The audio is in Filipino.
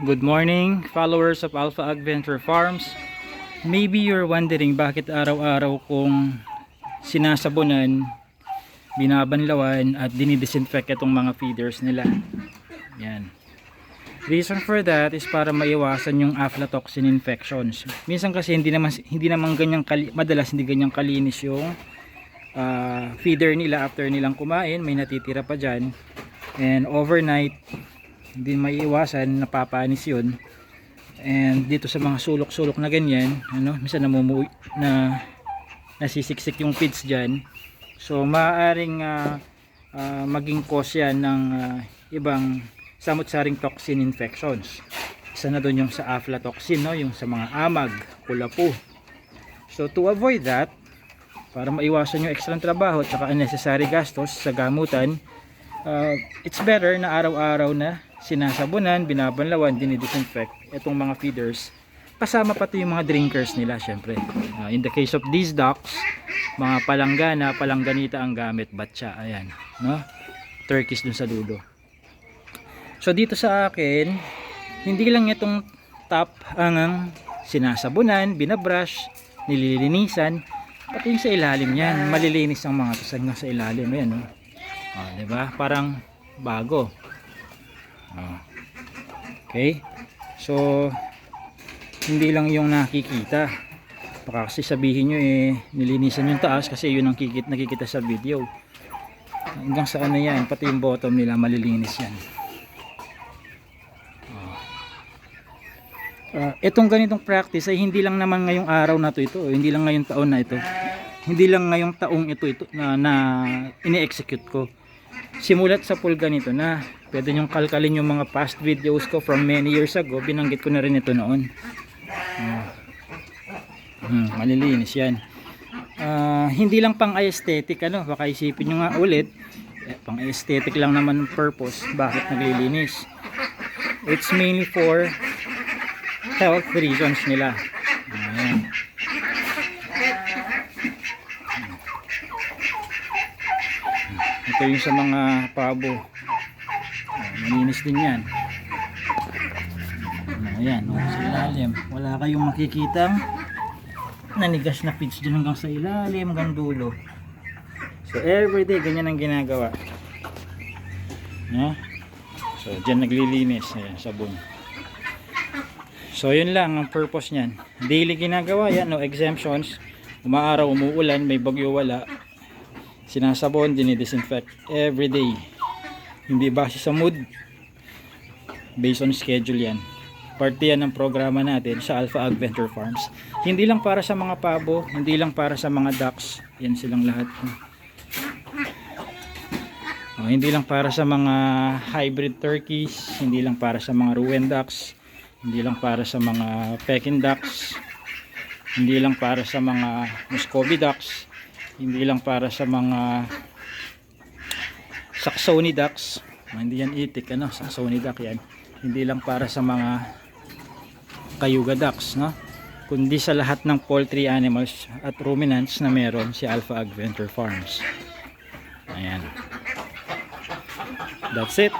Good morning, followers of Alpha Adventure Farms. Maybe you're wondering bakit araw-araw kong sinasabunan, binabanlawan at dinidisinfect itong mga feeders nila. Yan. Reason for that is para maiwasan yung aflatoxin infections. Minsan kasi hindi naman hindi naman ganyan kali, madalas hindi ganyan kalinis yung ah, feeder nila after nilang kumain, may natitira pa diyan. And overnight hindi maiiwasan napapanis yun. And dito sa mga sulok-sulok na ganyan ano, minsan namumuwi na nasisiksik yung feeds dyan. So maaaring ah, ah, maging cause yan ng ah, ibang samot-saring toxin infections. Isa na doon yung sa aflatoxin no? yung sa mga amag, kulapo so to avoid that para maiwasan yung extra trabaho at unnecessary gastos sa gamutan uh, it's better na araw-araw na sinasabunan, binabanlawan, dinidisinfect itong mga feeders kasama pati yung mga drinkers nila syempre Uh, in the case of these ducks mga palanggana, palangganita ang gamit batcha, ayan no? turkeys dun sa dulo so dito sa akin hindi lang itong top ang sinasabunan, binabrush nililinisan pati yung sa ilalim yan malilinis ang mga tusang sa ilalim yan no? Oh, 'di ba? Parang bago. Oh. Okay? So hindi lang yung nakikita. Baka kasi sabihin nyo eh nilinisan yung taas kasi yun ang kikit nakikita sa video. Hanggang sa ano yan, pati yung bottom nila malilinis yan. Ah, itong ganitong practice ay hindi lang naman ngayong araw na to ito, hindi lang ngayong taon na ito. Hindi lang ngayong taong ito ito na, na ini-execute ko simulat sa pool ganito na pwede nyong kalkalin yung mga past videos ko from many years ago. Binanggit ko na rin ito noon. Ah. hmm, malilinis yan. Ah, hindi lang pang aesthetic ano? Baka isipin nyo nga ulit. Eh, pang aesthetic lang naman purpose bakit naglilinis? It's mainly for health reasons nila. Ayan. Ito yung sa mga pabo. Malinis din yan. Ayan oh, sa ilalim. Wala kayong makikitang nanigas na feeds dyan hanggang sa ilalim hanggang dulo. So everyday ganyan ang ginagawa. No? so dyan naglilinis. Ayan, sabon. So yun lang ang purpose nyan daily ginagawa yan no exemptions. Umaaraw umuulan may bagyo wala sinasabon, dinidisinfect every day. Hindi base sa mood. Based on schedule yan. Parte yan ng programa natin sa Alpha Adventure Farms. Hindi lang para sa mga pabo, hindi lang para sa mga ducks. Yan silang lahat. Oh, hindi lang para sa mga hybrid turkeys, hindi lang para sa mga Rouen ducks, hindi lang para sa mga Peking ducks, hindi lang para sa mga Muscovy ducks, hindi lang para sa mga Saxony ducks hindi yan itik ano? Saxony duck yan. Hindi lang para sa mga Cayuga ducks no? Kundi sa lahat ng poultry animals at ruminants na meron si Alpha Adventure Farms. Ayan. That's it